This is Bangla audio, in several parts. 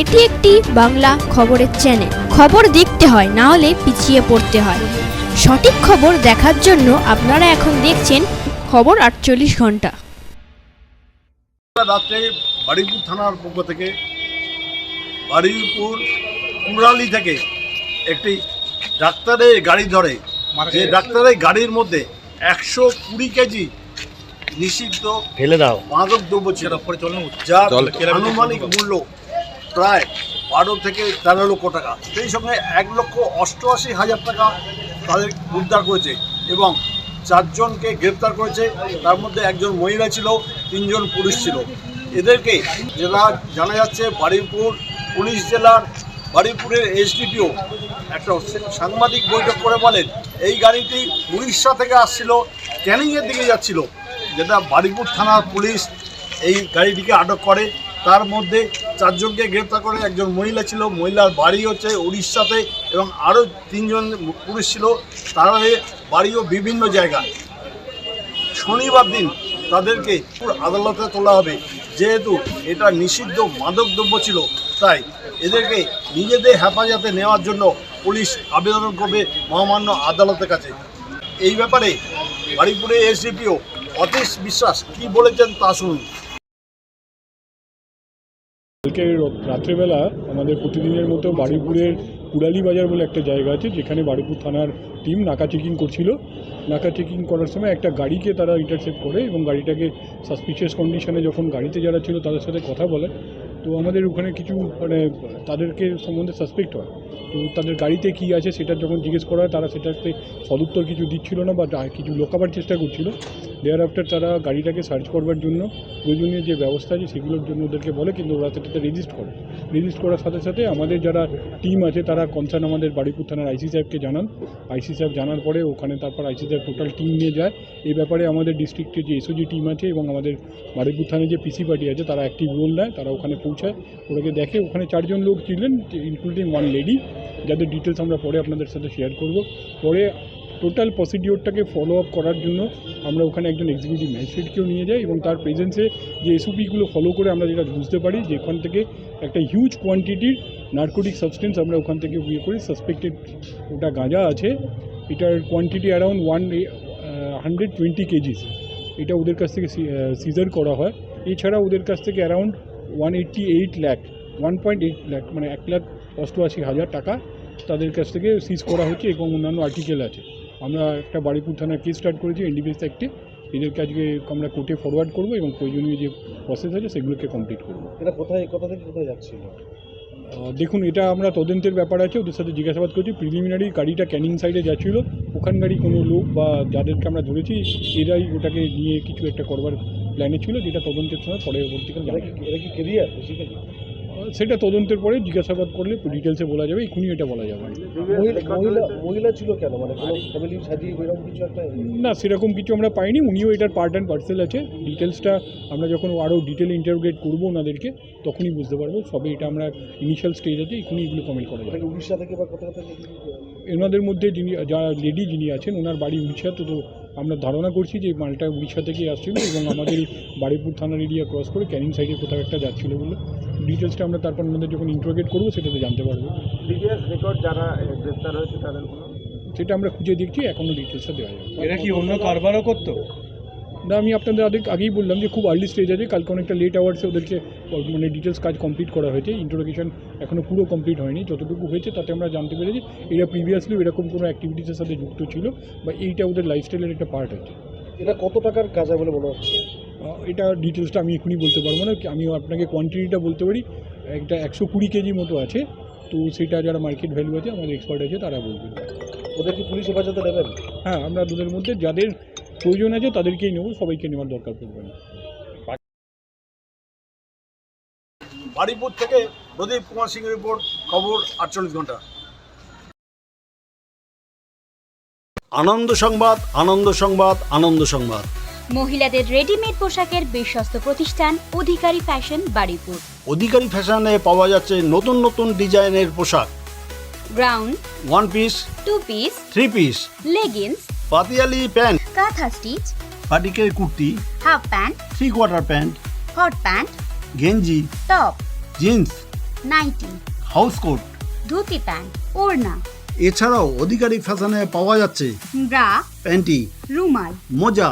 এটি একটি বাংলা খবরের চ্যানেল খবর দেখতে হয় না হলে পিছিয়ে পড়তে হয়। সঠিক খবর দেখার জন্য আপনারা এখন দেখছেন খবর আটচল্লিশ ঘণ্টা। রাত্রে বারুইপুর থানার পক্ষ থেকে বারুইপুর কুড়ালি থেকে একটি ডাক্তারের গাড়ি ধরে। যে ডাক্তারের গাড়ির মধ্যে একশো কুড়ি কেজি নিষিদ্ধ ফেলে দাও। মাদক দ্রব্য ছিল যার আনুমানিক মূল্য প্রায় বারো থেকে তেরো লক্ষ টাকা। সেই সঙ্গে এক লক্ষ অষ্টআশি হাজার টাকা তাদের উদ্ধার করেছে এবং চারজনকে গ্রেপ্তার করেছে। তার মধ্যে একজন মহিলা ছিল, তিনজন পুরুষ ছিল। এদেরকে জেলা জানা যাচ্ছে বারুইপুর পুলিশ জেলার বারুইপুরের এসডিপিও একটা সাংবাদিক বৈঠক করে বলেন, এই গাড়িটি উড়িষ্যা থেকে আসছিল, ক্যানিংয়ের দিকে যাচ্ছিল। যেটা বারুইপুর থানার পুলিশ এই গাড়িটিকে আটক করে। তার মধ্যে চারজনকে গ্রেপ্তার করে একজন মহিলা ছিল, মহিলার বাড়ি হচ্ছে উড়িষ্যাতে এবং আরও তিনজন পুরুষ ছিল, তারা বাড়িও বিভিন্ন জায়গায়। শনিবার দিন তাদেরকে আদালতে তোলা হবে। যেহেতু এটা নিষিদ্ধ মাদকদ্রব্য ছিল, তাই এদেরকে নিজেদের হেফাজতে নেওয়ার জন্য পুলিশ আবেদন করবে মহামান্য আদালতের কাছে। এই ব্যাপারে বাড়িপুরে এসডিপিও অতীশ বিশ্বাস কি বলেছেন তা শুনুন। কালকে রাত্রেবেলা আমাদের প্রতিদিনের মতো বাড়িপুরের কুড়ালি বাজার বলে একটা জায়গা আছে, যেখানে বাড়িপুর থানার টিম নাকা চেকিং করছিল। নাকা চেকিং করার সময় একটা গাড়িকে তারা ইন্টারসেপ্ট করে এবং গাড়িটাকে সাসপিশিয়াস কন্ডিশনে যখন গাড়িতে যারা ছিল তাদের সাথে কথা বলে। তো আমাদের ওখানে কিছু মানে তাদেরকে সম্বন্ধে সাসপেক্ট হয়। তো তাদের গাড়িতে কী আছে সেটা যখন জিজ্ঞেস করা হয়, তারা সেটাতে সদুত্তর কিছু দিচ্ছিল না বা কিছু লোকাবার চেষ্টা করছিল। দেয়ার আফটার তারা গাড়িটাকে সার্চ করবার জন্য, প্রয়োজনীয় যে ব্যবস্থা আছে সেগুলোর জন্য ওদেরকে বলে, কিন্তু ওরা সেটাতে রেজিস্ট করে। রেজিস্ট করার সাথে সাথে আমাদের যারা টিম আছে, তারা কনসার্ন আমাদের বাড়িপুর থানার আইসি সাহেবকে জানান। আইসি সাহেব জানার পরে ওখানে তারপর আইসি সাহেব টোটাল টিম নিয়ে যায়। এই ব্যাপারে আমাদের ডিস্ট্রিক্টের যে এসওজি টিম আছে এবং আমাদের বারুইপুর থানায় যে পিসি পার্টি আছে, তারা অ্যাক্টিভ রোল নেয়। তারা ওখানে পৌঁছায়। ওটাকে দেখে ওখানে চারজন লোক ছিলেন ইনক্লুডিং ওয়ান লেডি যাদের ডিটেলস আমরা পরে আপনাদের সাথে শেয়ার করব। পরে টোটাল প্রসিডিওরটাকে ফলো আপ করার জন্য আমরা ওখানে একজন এক্সিকিউটিভ ম্যাজিস্ট্রেটকেও নিয়ে যাই এবং তার প্রেজেন্সে যে এসওপিগুলো ফলো করে আমরা যেটা বুঝতে পারি যে এখান থেকে একটা হিউজ কোয়ান্টিটির নার্কোটিক সাবস্টেন্স আমরা ওখান থেকে ইয়ে করি সাসপেক্টেড ওটা গাঁজা আছে। এটার quantity around one hundred twenty kgs এটা ওদের কাছ থেকে সিজার করা হয়। এছাড়া ওদের কাছ থেকে around one eighty eight lakh one point eight lakh মানে এক লাখ অষ্টআশি হাজার টাকা তাদের কাছ থেকে সিজ করা হচ্ছে এবং অন্যান্য আর্টিকেল আছে। আমরা একটা বাড়িপুর থানার কেস স্টার্ট করেছি এনডিপিএস অ্যাক্টে এদেরকে আজকে আমরা কোর্টে ফরওয়ার্ড করব এবং প্রয়োজনীয় যে প্রসেস আছে সেগুলোকে কমপ্লিট করব। এটা কোথায় কোথা থেকে কোথায় যাচ্ছিল? দেখুন এটা আমরা তদন্তের ব্যাপার আছে ওদের সাথে জিজ্ঞাসাবাদ করছি। প্রিলিমিনারি গাড়িটা ক্যানিং সাইডে যাচ্ছিল। ওখানকারই কোনো লোক বা যাদেরকে আমরা ধরেছি এরাই ওটাকে নিয়ে কিছু একটা করবার প্ল্যানে ছিল যেটা তদন্তের সময় পরবর্তীকালে জানা এটা কি কেরিয়ার সেটা তদন্তের পরে জিজ্ঞাসাবাদ করলে ডিটেলসে বলা যাবে এক্ষুনি এটা বলা যাবে। না। মহিলা ছিল কেন? মানে ফ্যামিলি সাজিয়ে এরকম কিছু একটা না সেরকম কিছু আমরা পাইনি উনিও এটার পার্ট অ্যান্ড পার্সেল আছে। ডিটেলসটা আমরা যখন আরও ডিটেল ইন্টারোগেট করব ওনাদেরকে তখনই বুঝতে পারব। সবে এটা আমরা ইনিশিয়াল স্টেজ আছে এখনই এগুলো কমেন্ট করা যাবে। উড়িষ্যা থেকে বা কোথা থেকে? এনাদের মধ্যে যিনি যারা লেডি যিনি আছেন ওনার বাড়ি উড়িষ্যা তো তো আমরা ধারণা করছি যে মালটা উড়িষ্যা থেকে আসছিল এবং আমাদের এই বারুইপুর থানার এরিয়া ক্রস করে ক্যানিং সাইডে কোথাও একটা যাচ্ছিল বলে ডিটেলসটা আমরা তারপর আমাদের যখন ইন্টারোগেট করব সেটা তো জানতে পারব। রেকর্ড যারা গ্রেপ্তার হয়েছে তাদের সেটা আমরা খুঁজে দেখছি এখনও ডিটেলসটা দেওয়া যাবে এরা কি অন্য কারবারও করতো? না আমি আপনাদের আগে আগেই বললাম যে খুব আর্লি স্টেজ আছে কালকে অনেকটা লেট আওয়ার্সে ওদেরকে মানে ডিটেলস কাজ কমপ্লিট করা হয়েছে। ইন্টারোগেশন এখনও পুরো কমপ্লিট হয়নি। যতটুকু হয়েছে তাতে আমরা জানতে পেরেছি এরা প্রিভিয়াসলি এরকম কোনো অ্যাক্টিভিটিসের সাথে যুক্ত ছিল বা এইটা ওদের লাইফস্টাইলের একটা পার্ট আছে। এটা কত টাকার কাজা বলে মনে হচ্ছে? এটা ডিটেলসটা আমি এখনই বলতে পারব না। আমি আপনাকে কোয়ান্টিটিটা বলতে পারি একটা একশো কুড়ি কেজি মতো আছে। তো সেটা যারা মার্কেট ভ্যালু আছে আমাদের এক্সপার্ট আছে তারা বলবেন ওদের কি পুলিশ হেফাজতে নেবেন? হ্যাঁ আমরা দুধের মধ্যে যাদের প্রয়োজন আছে তাদেরকেই নেব সবাইকে নেওয়ার দরকার পড়বে না। বারুইপুর থেকে প্রদীপ কুমার সিং রিপোর্ট খবর আটচল্লিশ ঘণ্টা। আনন্দ সংবাদ আনন্দ সংবাদ আনন্দ সংবাদ। মহিলাদের রেডিমেড পোশাকের বিশ্বস্ত প্রতিষ্ঠান অধিকারী ফ্যাশন বাড়িপুর অধিকারী ফ্যাশনে পাওয়া যাচ্ছে নতুন নতুন ডিজাইনের পোশাক। Ground one piece two piece three piece leggings Patiala pant kantha stitch পাটিকের kurti half pant three quarter pant hot pant গেঞ্জি top jeans nightie house coat dhoti pant ওড়না এছাড়াও অধিকারী ফ্যাশনে পাওয়া যাচ্ছে ব্রা প্যান্টি রুমাল মোজা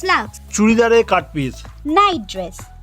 স্লাক্স চুড়িদারের cut piece night dress